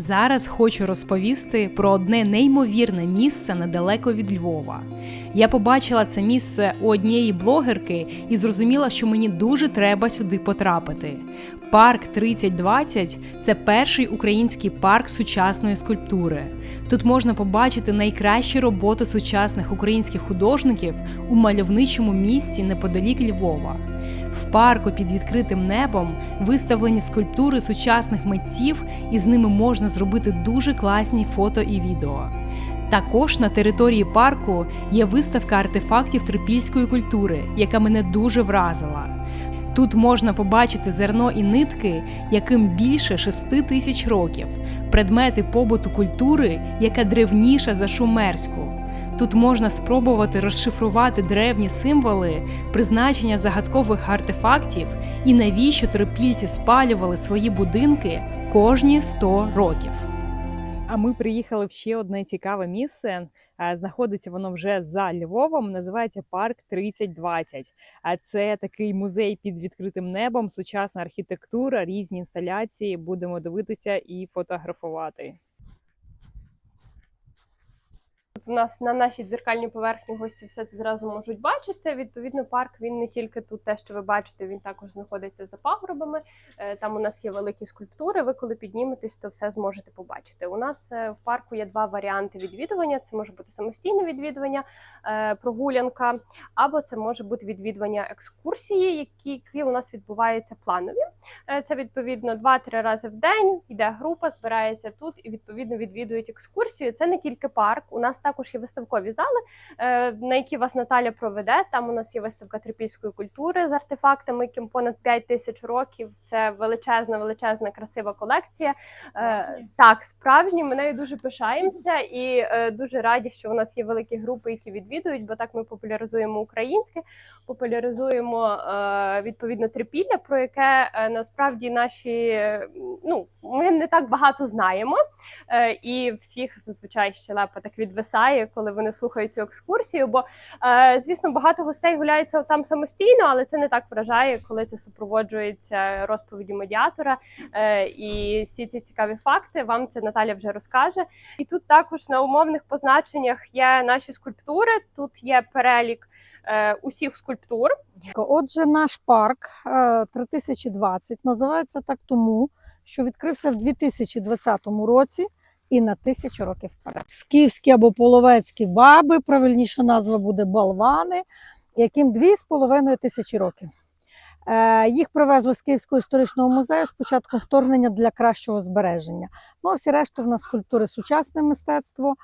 Зараз хочу розповісти про одне неймовірне місце недалеко від Львова. Я побачила це місце у однієї блогерки і зрозуміла, що мені дуже треба сюди потрапити. Парк 3020 це перший український парк сучасної скульптури. Тут можна побачити найкращі роботи сучасних українських художників у мальовничому місці неподалік Львова. В парку під відкритим небом виставлені скульптури сучасних митців, і з ними можна зробити дуже класні фото і відео. Також на території парку є виставка артефактів трипільської культури, яка мене дуже вразила. Тут можна побачити зерно і нитки, яким більше шести тисяч років, предмети побуту культури, яка древніша за шумерську. Тут можна спробувати розшифрувати древні символи, призначення загадкових артефактів і навіщо тропільці спалювали свої будинки кожні 100 років. А ми приїхали в ще одне цікаве місце. Знаходиться воно вже за Львовом. Називається парк 3020. А це такий музей під відкритим небом, сучасна архітектура, різні інсталяції. Будемо дивитися і фотографувати. Тут у нас на нашій дзеркальній поверхні гості все це зразу можуть бачити. Відповідно, парк він не тільки тут те, що ви бачите, він також знаходиться за пагорбами. Е, Там у нас є великі скульптури. Ви коли підніметесь, то все зможете побачити. У нас е, в парку є два варіанти відвідування: це може бути самостійне відвідування, е, прогулянка, або це може бути відвідування екскурсії, які, у нас відбуваються планові. Це відповідно 2-3 рази в день. Йде група, збирається тут і відповідно відвідують екскурсію. Це не тільки парк. У нас також є виставкові зали, е, на які вас Наталя проведе. Там у нас є виставка трипільської культури з артефактами, яким понад 5 тисяч років. Це величезна, величезна, красива колекція. Е, Так, справжні. Ми нею дуже пишаємося і е, дуже раді, що у нас є великі групи, які відвідують, бо так ми популяризуємо українське, популяризуємо відповідно трипілля, про яке насправді наші ну ми не так багато знаємо. І всіх зазвичай щелепа так відвисає, коли вони слухають цю екскурсію. Бо, е, звісно, багато гостей гуляються там самостійно, але це не так вражає, коли це супроводжується розповіді медіатора. Е, і всі ці цікаві факти вам це Наталя вже розкаже. І тут також на умовних позначеннях є наші скульптури. Тут є перелік е, усіх скульптур. Отже, наш парк е, 3020 називається так тому, що відкрився в 2020 році і на тисячу років вперед. Скіфські або половецькі баби, правильніша назва буде балвани, яким 2,5 тисячі років. Е, Їх привезли з Київського історичного музею з початком вторгнення для кращого збереження. Ну, всі решту в нас скульптури сучасне мистецтво.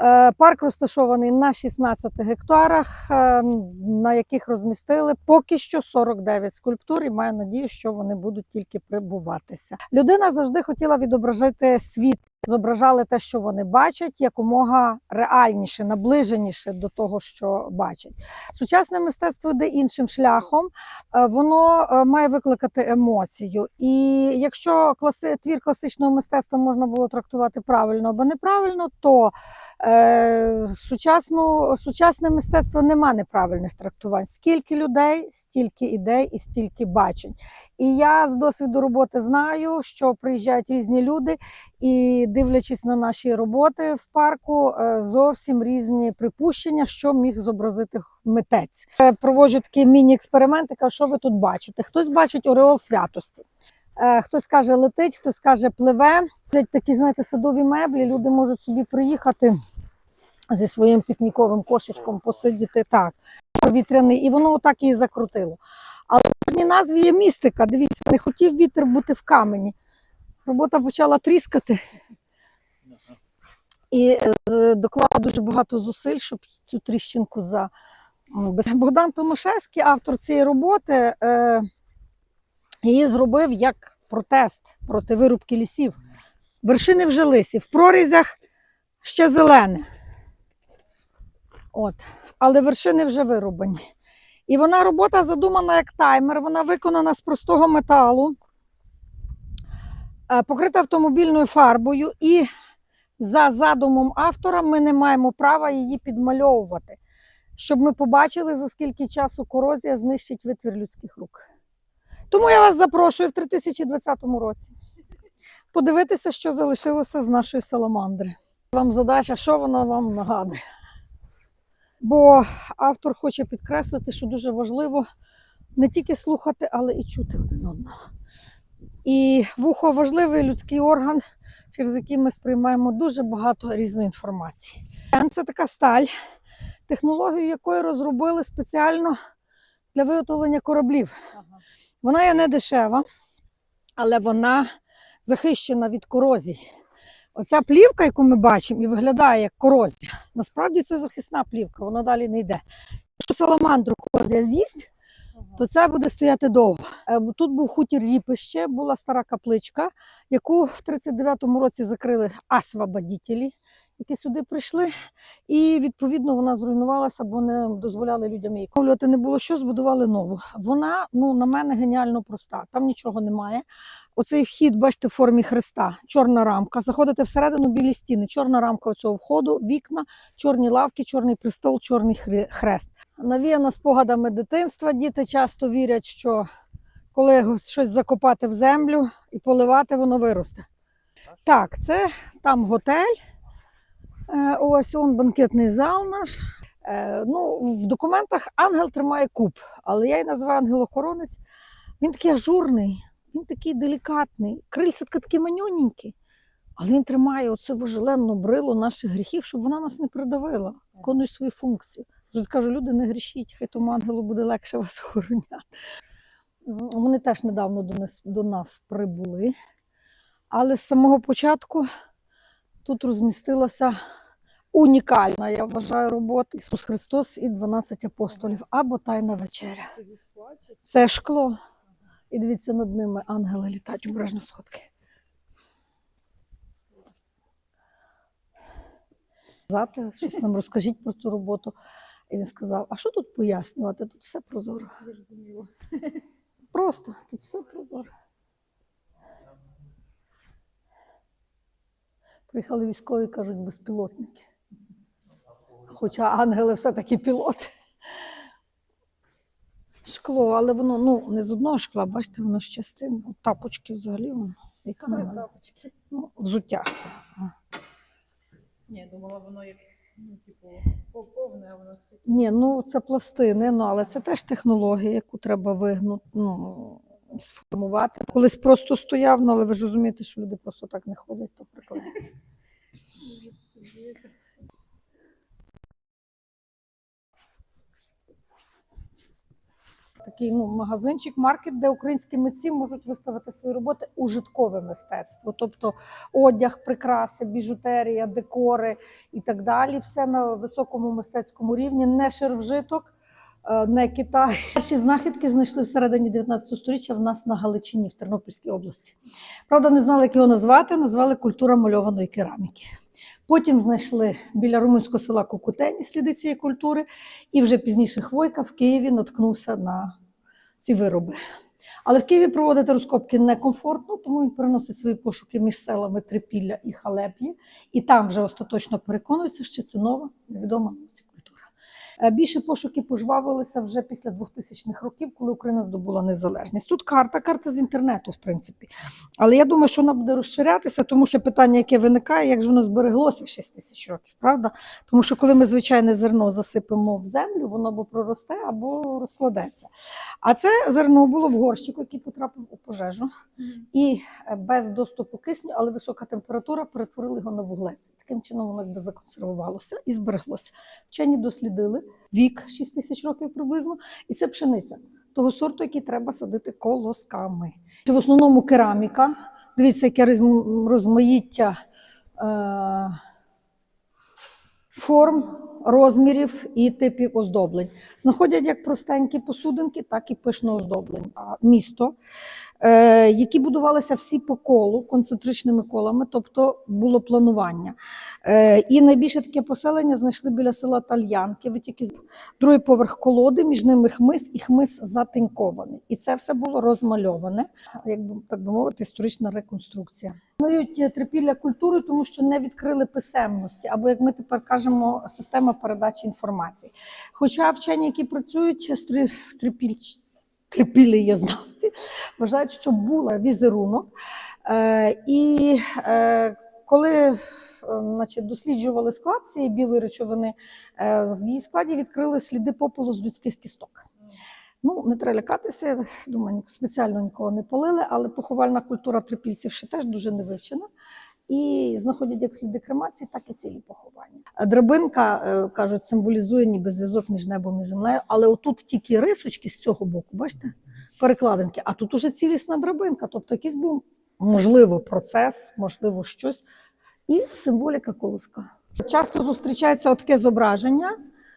Е, Парк розташований на 16 гектарах, е, на яких розмістили поки що 49 скульптур, і маю надію, що вони будуть тільки прибуватися. Людина завжди хотіла відображати світ, зображали те, що вони бачать, якомога реальніше, наближеніше до того, що бачать. Сучасне мистецтво йде іншим шляхом, Е, воно е, має викликати емоцію. І якщо класи, твір класичного мистецтва можна було трактувати правильно або неправильно, то е, сучасну, сучасне мистецтво нема неправильних трактувань. Скільки людей, стільки ідей і стільки бачень. І я з досвіду роботи знаю, що приїжджають різні люди, і дивлячись на наші роботи в парку, е, зовсім різні припущення, що міг зобразити митець. Е, Проводжу такі міні-експерименти, кажу, що ви тут бачите? Хтось бачить ореол святості. Е, Хтось каже, летить, хтось каже, пливе. Це такі, знаєте, садові меблі. Люди можуть собі приїхати зі своїм пікніковим кошечком, посидіти так, повітряний, і воно отак і закрутило. Але в кожній назві є містика. Дивіться, не хотів вітер бути в камені. Робота почала тріскати. І е, доклала дуже багато зусиль, щоб цю тріщинку за. Богдан Томашевський, автор цієї роботи, е, її зробив як протест проти вирубки лісів. Вершини вже лисі, в прорізях ще зелене. От. Але вершини вже вирубані. І вона робота задумана як таймер, вона виконана з простого металу, е, покрита автомобільною фарбою, і за задумом автора ми не маємо права її підмальовувати, щоб ми побачили, за скільки часу корозія знищить витвір людських рук. Тому я вас запрошую в 2020 році. подивитися, що залишилося з нашої саламандри. Вам задача, що вона вам нагадує. Бо автор хоче підкреслити, що дуже важливо не тільки слухати, але і чути один одного. І вухо важливий людський орган, через який ми сприймаємо дуже багато різної інформації. Це така сталь, технологію якої розробили спеціально для виготовлення кораблів. Вона є не дешева, але вона захищена від корозії. Оця плівка, яку ми бачимо, і виглядає як корозія. Насправді це захисна плівка, вона далі не йде. Якщо саламандру корозія з'їсть, то це буде стояти довго. Е, Тут був хутір Ріпище, була стара капличка, яку в 39-му році закрили освободітелі, які сюди прийшли. І відповідно вона зруйнувалася, бо не дозволяли людям її ковлювати не було що, збудували нову. Вона, ну, на мене, геніально проста. Там нічого немає. Оцей вхід, бачите, в формі хреста, чорна рамка. Заходите всередину білі стіни, чорна рамка цього входу, вікна, чорні лавки, чорний престол, чорний хрест. Навіяна спогадами дитинства. Діти часто вірять, що коли щось закопати в землю і поливати, воно виросте. Так, це там готель. Е, Ось он банкетний зал наш. Е, Ну, в документах ангел тримає куб, але я й називаю ангел-охоронець. Він такий ажурний, він такий делікатний. Крильця такі манюненькі, але він тримає оце вожеленну брилу наших гріхів, щоб вона нас не придавила. Виконує свою функцію. Завжди кажу, люди не грішіть, хай тому ангелу буде легше вас охороняти. Вони теж недавно до нас прибули. Але з самого початку тут розмістилася унікальна, я вважаю, робота Ісус Христос і 12 апостолів або Тайна вечеря. Це шкло. І дивіться, над ними ангели літають обережно сходки. Щось нам розкажіть про цю роботу. І він сказав: а що тут пояснювати? Тут все прозоро. Просто тут все прозоро. Приїхали військові, кажуть, безпілотники. Хоча ангели все-таки пілоти. Шкло, але воно ну, не з одного шкла, бачите, воно з частин. Тапочки взагалі воно. Як на мене. Ну, взуття. Ні, думала, воно як ну, типу, пов- повне, а воно таке. Ні, ну це пластини, ну але це теж технологія, яку треба вигнути, ну, сформувати. Колись просто стояв, ну але ви ж розумієте, що люди просто так не ходять, то прикладно. Такий ну, магазинчик, маркет, де українські митці можуть виставити свої роботи ужиткове мистецтво, тобто одяг, прикраси, біжутерія, декори і так далі. Все на високому мистецькому рівні, не ширвжиток, не Китай. Перші знахідки знайшли всередині 19 століття в нас на Галичині, в Тернопільській області. Правда, не знали, як його назвати, назвали культура мальованої кераміки. Потім знайшли біля румунського села Кукутені сліди цієї культури, і вже пізніше Хвойка в Києві наткнувся на ці вироби. Але в Києві проводити розкопки некомфортно, тому він переносить свої пошуки між селами Трипілля і Халеп'ї, і там вже остаточно переконується, що це нова, невідома науці. Е, Більше пошуки пожвавилися вже після 2000-х років, коли Україна здобула незалежність. Тут карта, карта з інтернету, в принципі. Але я думаю, що вона буде розширятися, тому що питання, яке виникає, як же воно збереглося 6 тисяч років, правда? Тому що коли ми звичайне зерно засипемо в землю, воно або проросте, або розкладеться. А це зерно було в горщику, який потрапив у пожежу, і е, без доступу кисню, але висока температура перетворила його на вуглець. Таким чином воно якби законсервувалося і збереглося. Вчені дослідили вік 6 тисяч років приблизно, і це пшениця того сорту, який треба садити колосками. В основному кераміка. Дивіться, яке розмаїття е, форм, розмірів і типів оздоблень. Знаходять як простенькі посудинки, так і пишно оздоблень. А місто, які будувалися всі по колу, концентричними колами, тобто було планування. Е, і найбільше таке поселення знайшли біля села Тальянки, витіки другий поверх колоди, між ними хмиз і хмиз затинькований. І це все було розмальоване, як би так би мовити, історична реконструкція. Знають е, трипілля культури, тому що не відкрили писемності, або як ми тепер кажемо, система передачі інформації. Хоча вчені, які працюють з три- трипіль- трипілієзнавці, вважають, що була візерунок. Е, і е, коли е, значить, досліджували склад цієї білої речовини, е, в її складі відкрили сліди попелу з людських кісток. Ну, не треба лякатися, думаю, спеціально нікого не полили, але поховальна культура трипільців ще теж дуже не вивчена. І знаходять як сліди кремації, так і цілі поховання. Драбинка, е, кажуть, символізує ніби зв'язок між небом і землею, але отут тільки рисочки з цього боку, бачите, перекладинки, а тут уже цілісна драбинка, тобто якийсь був, можливо, процес, можливо, щось, і символіка колоска. Часто зустрічається таке зображення.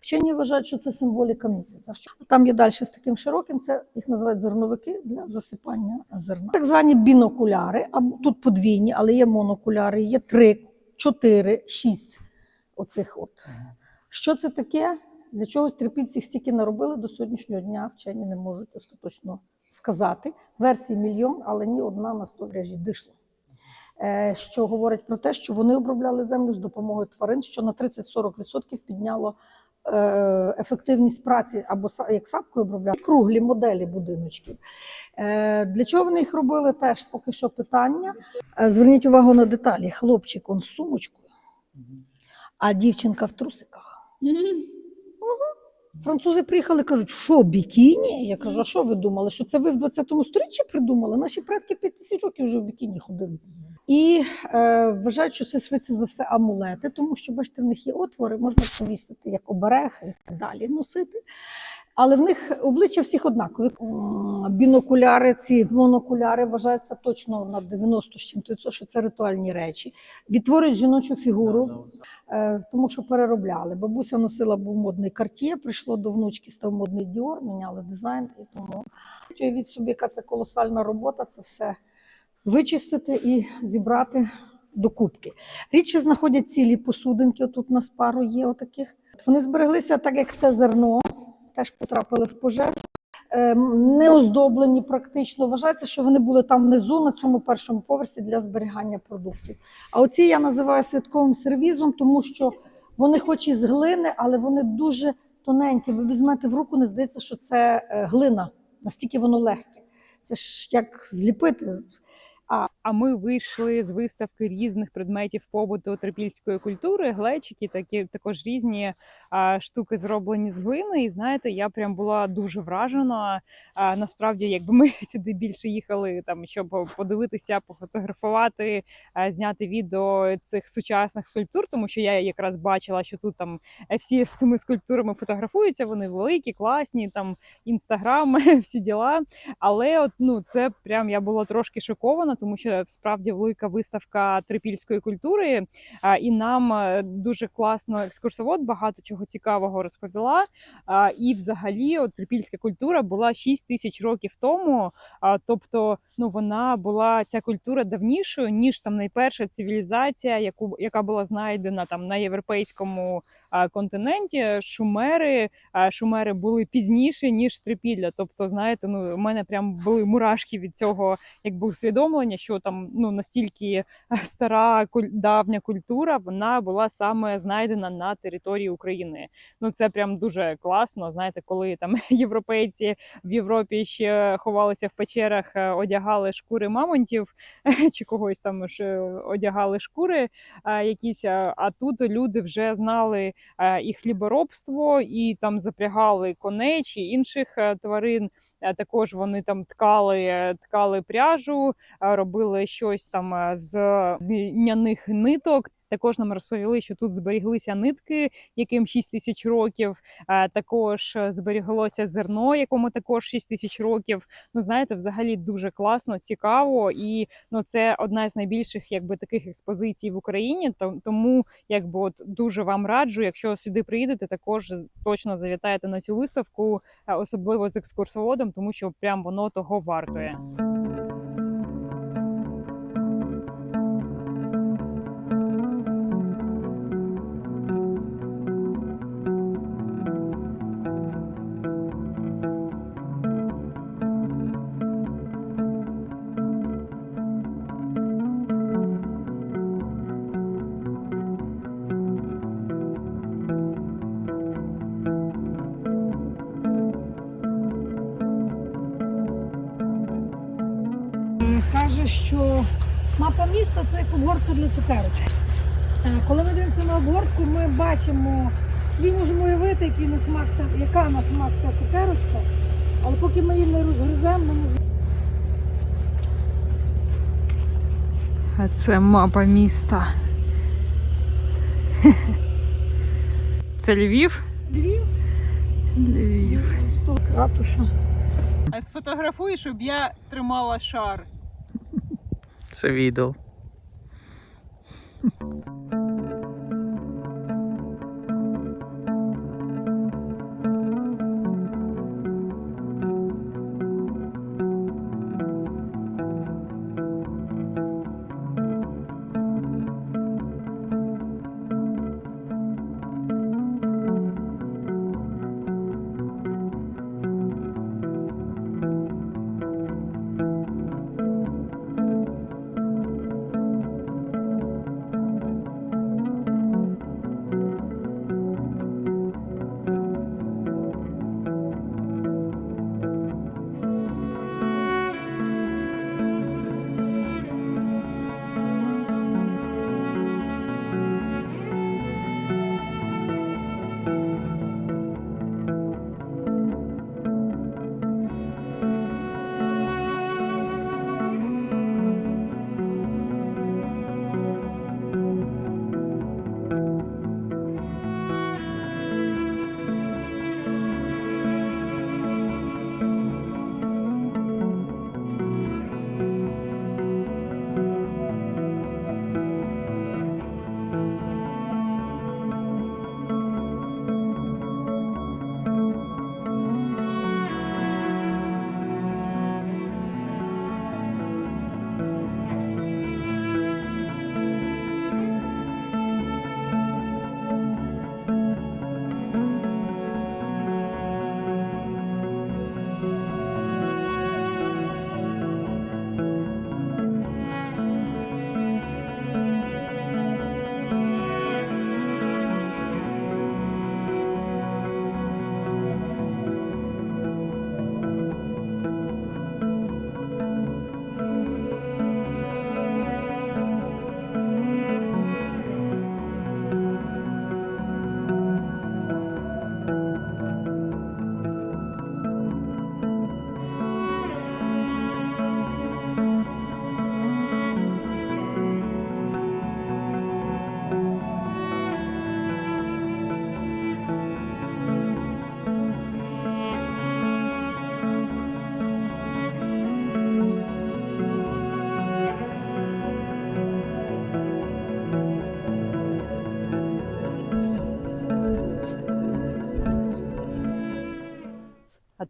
Вчені вважають, що це символіка місяця. Що- Там є далі з таким широким, це їх називають зерновики для засипання зерна. Так звані бінокуляри, або тут подвійні, але є монокуляри, є три, чотири, шість оцих от. Що це таке? Для чогось трипільці стільки наробили до сьогоднішнього дня вчені не можуть остаточно сказати. Версій мільйон, але ні одна на сто вряжі дійшла. Е, Що говорить про те, що вони обробляли землю з допомогою тварин, що на 30-40% підняло ефективність праці або як сапкою обробляли круглі моделі будиночків. Е, Для чого вони їх робили? Теж поки що питання. Е, Зверніть увагу на деталі. Хлопчик он з сумочкою, а дівчинка в трусиках. Французи приїхали, кажуть, що бікіні? Я кажу, а що ви думали? Що це ви в 20 сторіччі придумали? Наші предки 5 тисяч років вже в бікіні ходили. І е, вважають, що це швидше за все амулети, тому що, бачите, в них є отвори, можна повісити як оберег і так далі носити. Але в них обличчя всіх однакові. Бінокуляри, ці монокуляри вважаються точно на 90 з чим-то, що це ритуальні речі. Відтворюють жіночу фігуру, е, тому що переробляли. Бабуся носила був модний карт'є, прийшло до внучки, став модний діор, міняли дизайн. І тому від собі, яка це колосальна робота, це все вичистити і зібрати до кубки. Рідше знаходять цілі посудинки. Отут у нас пару є отаких. Вони збереглися так, як це зерно, теж потрапили в пожежу. Ем, Не оздоблені практично. Вважається, що вони були там внизу на цьому першому поверсі для зберігання продуктів. А оці я називаю святковим сервізом, тому що вони хоч і з глини, але вони дуже тоненькі. Ви візьмете в руку, не здається, що це е, глина, настільки воно легке. Це ж як зліпити. up. А ми вийшли з виставки різних предметів побуту трипільської культури, глечики, такі також різні а, штуки зроблені з глини. І знаєте, я прям була дуже вражена. А, насправді, якби ми сюди більше їхали, там щоб подивитися, пофотографувати, а, зняти відео цих сучасних скульптур, тому що я якраз бачила, що тут там всі з цими скульптурами фотографуються. Вони великі, класні, там інстаграм, всі діла. Але от ну це прям я була трошки шокована, тому що справді велика виставка трипільської культури. І нам е, дуже класно екскурсовод багато чого цікавого розповіла. І взагалі, от трипільська культура була 6 тисяч років тому. Тобто, ну вона була ця культура давнішою, ніж там найперша цивілізація, яку яка була знайдена там на європейському континенті. Шумери, шумери були пізніше ніж трипілля. Тобто, знаєте, ну у мене прям були мурашки від цього, якби усвідомлення, що там ну настільки е, стара давня культура, вона була саме знайдена на території України. Ну це прям дуже класно. Знаєте, коли там європейці в Європі ще ховалися в печерах, е, одягали шкури мамонтів чи когось там ж одягали шкури е, якісь. А тут люди вже знали і хліборобство, і там запрягали коней чи інших тварин. Також вони там ткали, ткали пряжу, е, робили щось там е, з, льняних ниток. Також нам розповіли, що тут зберіглися нитки, яким 6 тисяч років. Е, Також е, зберіглося зерно, якому також 6 тисяч років. Ну знаєте, взагалі дуже класно, цікаво, і ну це одна з найбільших, якби таких експозицій в Україні. То- Тому якби от дуже вам раджу, якщо сюди приїдете, також точно завітаєте на цю виставку, особливо з екскурсоводом, тому що прям воно того вартує. Міста це як обгортка для цукерочок. Е, Коли ми дивимося на обгортку, ми бачимо, собі можемо уявити, який на смак ця, яка на смак ця цукерочка, але поки ми її не розгриземо, ми не А це мапа міста. Це Львів? Львів, Львів. ратуша. А сфотографуй, щоб я тримала шар. Це відео. Thank you.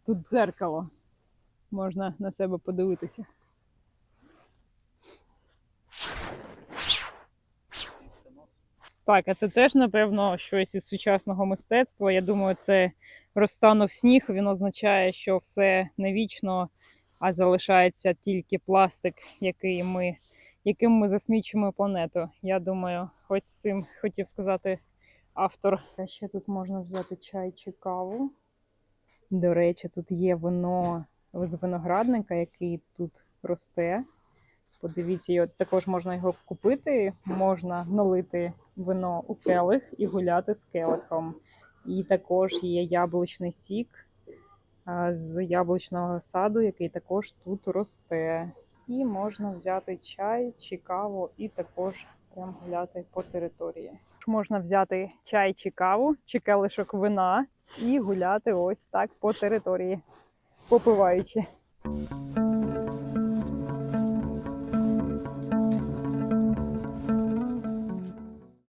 Тут дзеркало. Можна на себе подивитися. Так, а це теж, напевно, щось із сучасного мистецтва. Я думаю, це розтанув сніг. Він означає, що все не вічно, а залишається тільки пластик, який ми, яким ми засмічуємо планету. Я думаю, ось цим хотів сказати автор. А ще тут можна взяти чай чи каву. До речі, тут є вино з виноградника, який тут росте. Подивіться, от також можна його купити, можна налити вино у келих і гуляти з келихом. І також є яблучний сік з яблучного саду, який також тут росте. І можна взяти чай чи каву, і також прям гуляти по території. Можна взяти чай чи каву, чи келишок вина і гуляти ось так по території, попиваючи.